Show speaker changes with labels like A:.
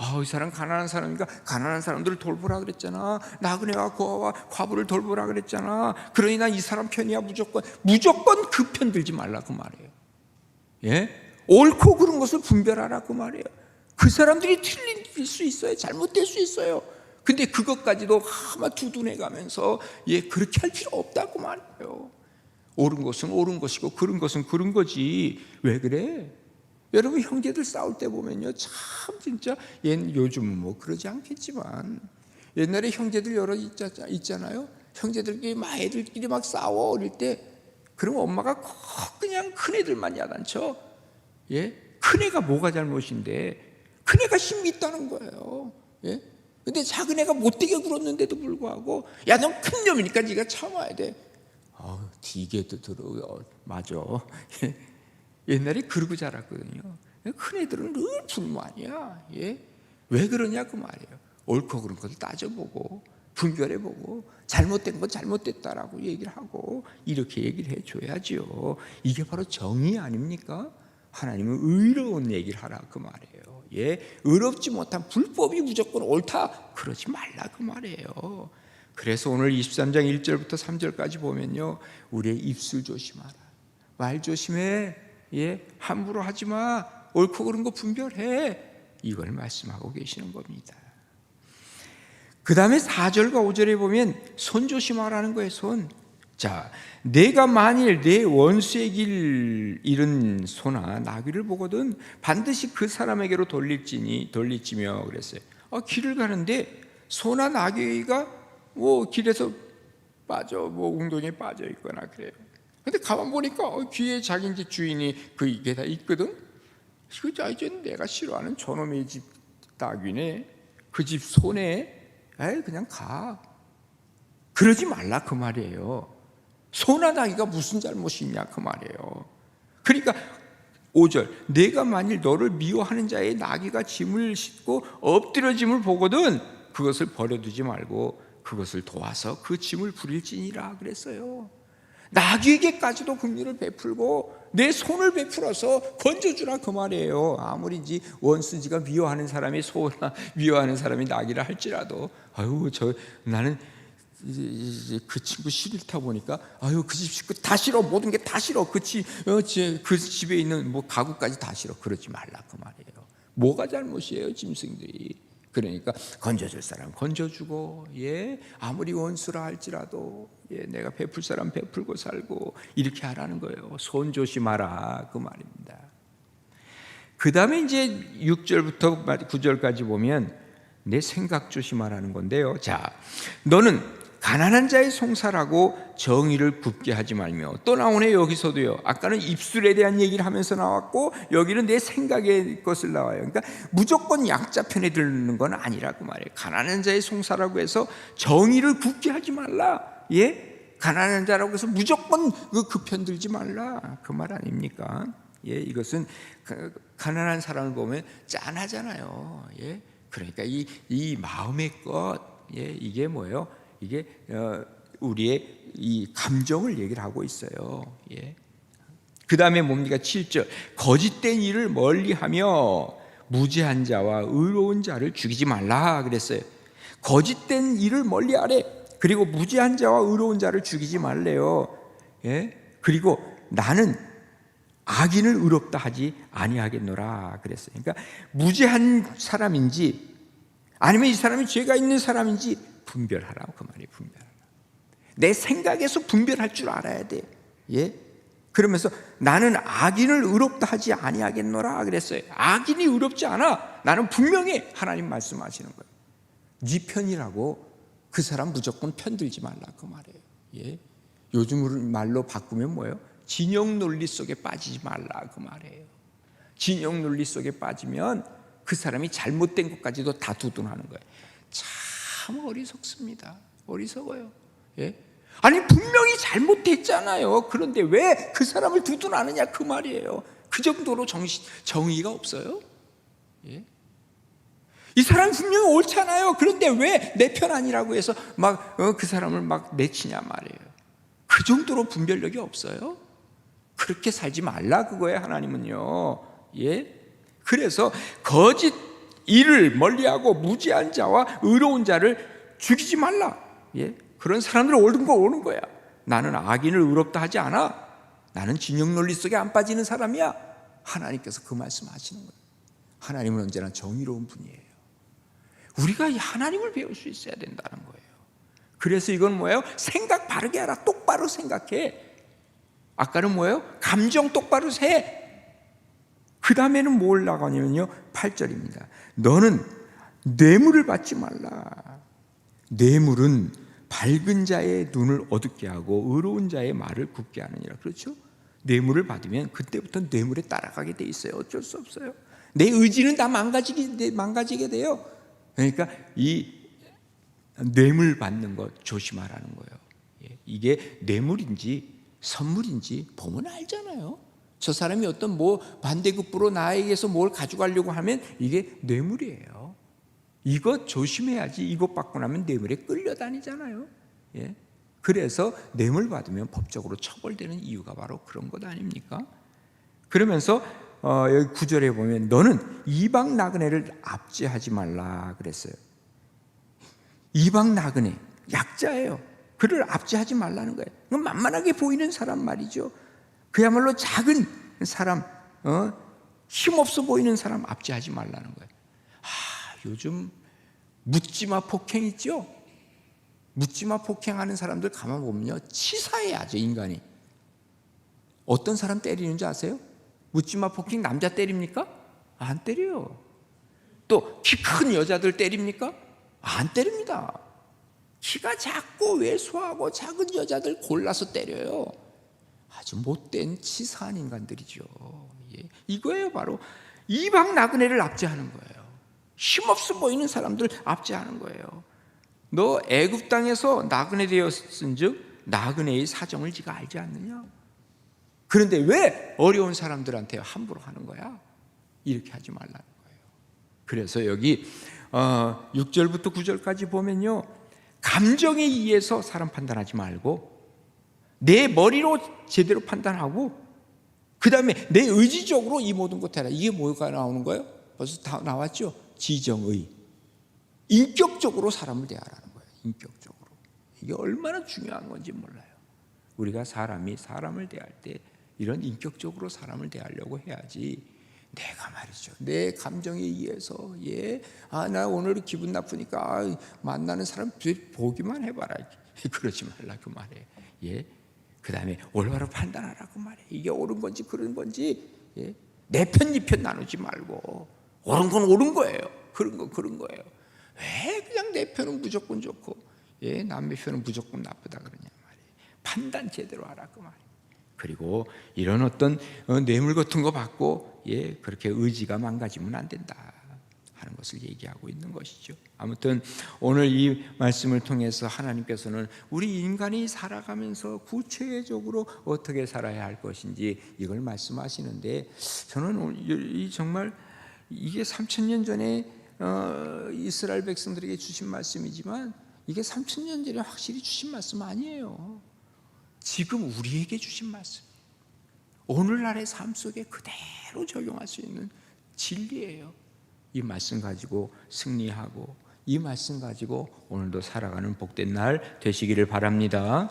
A: 아, 이 사람 가난한 사람이니까 가난한 사람들을 돌보라 그랬잖아. 나그네와 고아와 과부를 돌보라 그랬잖아. 그러니 난 이 사람 편이야 무조건. 무조건 그 편 들지 말라 그 말이에요. 예? 옳고 그른 것을 분별하라 그 말이에요. 그 사람들이 틀릴 수 있어요. 잘못될 수 있어요. 근데 그것까지도 아마 두둔해 가면서 예, 그렇게 할 필요 없다고 말이에요. 옳은 것은 옳은 것이고 그른 것은 그른 거지. 왜 그래? 여러분 형제들 싸울 때 보면요. 참 진짜 옛 요즘은 뭐 그러지 않겠지만 옛날에 형제들 여러 있잖아요. 형제들끼리 막 애들끼리 막 싸워. 어릴 때 그럼 엄마가 꼭 그냥 큰 애들만 야단쳐. 예? 큰 애가 뭐가 잘못인데? 큰 애가 힘이 있다는 거예요. 예? 근데 작은 애가 못되게 굴었는데도 불구하고 야 넌 큰 놈이니까 네가 참아야 돼. 아우 디게도 들어 어, 맞아. 예. 옛날에 그러고 자랐거든요. 큰 애들은 늘 불만이야. 예? 왜 그러냐 그 말이에요. 옳고 그른 것을 따져보고 분별해보고 잘못된 건 잘못됐다라고 얘기를 하고 이렇게 얘기를 해줘야지요. 이게 바로 정의 아닙니까? 하나님은 의로운 얘기를 하라 그 말이에요. 예, 의롭지 못한 불법이 무조건 옳다 그러지 말라 그 말이에요. 그래서 오늘 23장 1절부터 3절까지 보면요, 우리의 입술 조심하라, 말 조심해. 예, 함부로 하지 마. 옳고 그른 거 분별해. 이걸 말씀하고 계시는 겁니다. 그 다음에 4절과 5절에 보면 손 조심하라는 거예요, 손. 자, 내가 만일 내 원수의 길 잃은 소나 나귀를 보거든 반드시 그 사람에게로 돌릴지니 돌릴지며 그랬어요. 아, 길을 가는데 소나 나귀가 뭐 길에서 빠져 뭐 웅덩이에 빠져 있거나 그래요. 근데 가만 보니까 어, 뒤에 자기 이제 주인이 그 이게 다 있거든. 그 자, 이제 내가 싫어하는 저놈의 집 나귀네. 그 집 손에 에이 그냥 가. 그러지 말라 그 말이에요. 나귀가 무슨 잘못이 있냐 그 말이에요. 그러니까 5절 내가 만일 너를 미워하는 자의 나귀가 짐을 싣고 엎드려 짐을 보거든 그것을 버려두지 말고 그것을 도와서 그 짐을 부릴지니라 그랬어요. 나귀에게까지도 긍휼을 베풀고 내 손을 베풀어서 건져주라 그 말이에요. 아무리지 원수지가 미워하는 사람이 소나 미워하는 사람이 나귀라 할지라도 아유 저 나는 그 친구 싫다 보니까 아유 그 집 식구 다 싫어 모든 게 다 싫어 그치 어, 그 집에 있는 뭐 가구까지 다 싫어 그러지 말라 그 말이에요. 뭐가 잘못이에요 짐승들이 그러니까 건져줄 사람 건져주고 예 아무리 원수라 할지라도 예 내가 베풀 사람 베풀고 살고 이렇게 하라는 거예요. 손 조심하라 그 말입니다. 그 다음에 이제 6절부터 9절까지 보면 내 생각 조심하라는 건데요. 자, 너는 가난한 자의 송사라고 정의를 굽게 하지 말며 또 나오네 여기서도요. 아까는 입술에 대한 얘기를 하면서 나왔고 여기는 내 생각의 것을 나와요. 그러니까 무조건 약자 편에 드는 건 아니라고 말해요. 가난한 자의 송사라고 해서 정의를 굽게 하지 말라. 예? 가난한 자라고 해서 무조건 그편 들지 말라. 그 말 아닙니까? 예, 이것은 그 가난한 사람을 보면 짠하잖아요. 예? 그러니까 이, 이 마음의 것, 예, 이게 뭐예요? 이게 어, 우리의 이 감정을 얘기를 하고 있어요. 예. 그 다음에 뭡니까? 7절. 거짓된 일을 멀리 하며 무죄한 자와 의로운 자를 죽이지 말라 그랬어요. 거짓된 일을 멀리 하래. 그리고 무죄한 자와 의로운 자를 죽이지 말래요. 예? 그리고 나는 악인을 의롭다 하지 아니하겠노라 그랬어요. 그러니까 무죄한 사람인지 아니면 이 사람이 죄가 있는 사람인지 분별하라고 그 말이 분별하라. 내 생각에서 분별할 줄 알아야 돼. 예? 그러면서 나는 악인을 의롭다 하지 아니하겠노라 그랬어요. 악인이 의롭지 않아. 나는 분명히 하나님 말씀하시는 거예요. 네 편이라고 그 사람 무조건 편들지 말라 그 말이에요. 예? 요즘 말로 바꾸면 뭐예요? 진영 논리 속에 빠지지 말라 그 말이에요. 진영 논리 속에 빠지면 그 사람이 잘못된 것까지도 다 두둔하는 거예요. 참 어리석습니다. 어리석어요. 예? 아니 분명히 잘못했잖아요. 그런데 왜 그 사람을 두둔하느냐 그 말이에요. 그 정도로 정시, 정의가 없어요. 예? 이 사람 분명히 옳잖아요. 그런데 왜 내 편 아니라고 해서 막그 사람을 막 내치냐 말이에요. 그 정도로 분별력이 없어요. 그렇게 살지 말라 그거예요. 하나님은요. 예? 그래서 거짓 이를 멀리하고 무지한 자와 의로운 자를 죽이지 말라. 예? 그런 사람들 오는 거 오는 거야. 나는 악인을 의롭다 하지 않아. 나는 진영 논리 속에 안 빠지는 사람이야. 하나님께서 그 말씀하시는 거예요. 하나님은 언제나 정의로운 분이에요. 우리가 이 하나님을 배울 수 있어야 된다는 거예요. 그래서 이건 뭐예요? 생각 바르게 하라. 똑바로 생각해. 아까는 뭐예요? 감정 똑바로 세. 그 다음에는 뭘 나가냐면요. 8절입니다. 너는 뇌물을 받지 말라. 뇌물은 밝은 자의 눈을 어둡게 하고 의로운 자의 말을 굽게 하느니라. 그렇죠? 뇌물을 받으면 그때부터 뇌물에 따라가게 돼 있어요. 어쩔 수 없어요. 내 의지는 다 망가지게, 망가지게 돼요. 그러니까 이 뇌물 받는 것 조심하라는 거예요. 예, 이게 뇌물인지 선물인지 보면 알잖아요. 저 사람이 어떤 뭐 반대급부로 나에게서 뭘 가져가려고 하면 이게 뇌물이에요. 이것 조심해야지 이것 받고 나면 뇌물에 끌려다니잖아요. 예. 그래서 뇌물 받으면 법적으로 처벌되는 이유가 바로 그런 것 아닙니까? 그러면서 어, 여기 구절에 보면 너는 이방 나그네를 압제하지 말라 그랬어요. 이방 나그네 약자예요. 그를 압제하지 말라는 거예요. 만만하게 보이는 사람 말이죠. 그야말로 작은 사람, 어? 힘없어 보이는 사람 압제하지 말라는 거예요. 아, 요즘 묻지마 폭행 있죠? 묻지마 폭행하는 사람들 가만 보면요. 치사해야죠, 인간이. 어떤 사람 때리는지 아세요? 묻지마 폭행 남자 때립니까? 안 때려요. 또 키 큰 여자들 때립니까? 안 때립니다. 키가 작고 왜소하고 작은 여자들 골라서 때려요. 아주 못된 치사한 인간들이죠. 예. 이거예요, 바로 이방 나그네를 압제하는 거예요. 힘없어 보이는 사람들 압제하는 거예요. 너 애굽 땅에서 나그네 되었은즉 나그네의 사정을 네가 알지 않느냐? 그런데 왜 어려운 사람들한테 함부로 하는 거야? 이렇게 하지 말라는 거예요. 그래서 여기 어, 6절부터 9절까지 보면요. 감정에 의해서 사람 판단하지 말고 내 머리로 제대로 판단하고 그 다음에 내 의지적으로 이 모든 것 해라. 이게 뭐가 나오는 거예요? 벌써 다 나왔죠? 지정의. 인격적으로 사람을 대하라는 거예요. 인격적으로. 이게 얼마나 중요한 건지 몰라요. 우리가 사람이 사람을 대할 때 이런 인격적으로 사람을 대하려고 해야지 내가 말이죠. 내 감정에 의해서 예, 아 나 오늘 기분 나쁘니까 아, 만나는 사람 보기만 해봐라. 그러지 말라 그 말이에요. 예, 그 다음에 올바로 판단하라 그 말이에요. 이게 옳은 건지 그런 건지 예, 내편 이편 나누지 말고 옳은 건 옳은 거예요. 그런 건 그런 거예요. 왜 그냥 내 편은 무조건 좋고 예, 남의 편은 무조건 나쁘다 그러냐 말이에요. 판단 제대로 하라 그 말이에요. 그리고 이런 어떤 어, 뇌물 같은 거 받고 예 그렇게 의지가 망가지면 안 된다 하는 것을 얘기하고 있는 것이죠. 아무튼 오늘 이 말씀을 통해서 하나님께서는 우리 인간이 살아가면서 구체적으로 어떻게 살아야 할 것인지 이걸 말씀하시는데 저는 이 정말 이게 3천 년 전에 어, 이스라엘 백성들에게 주신 말씀이지만 이게 3천 년 전에 확실히 주신 말씀 아니에요. 지금 우리에게 주신 말씀. 오늘날의 삶 속에 그대로 적용할 수 있는 진리예요. 이 말씀 가지고 승리하고 이 말씀 가지고 오늘도 살아가는 복된 날 되시기를 바랍니다.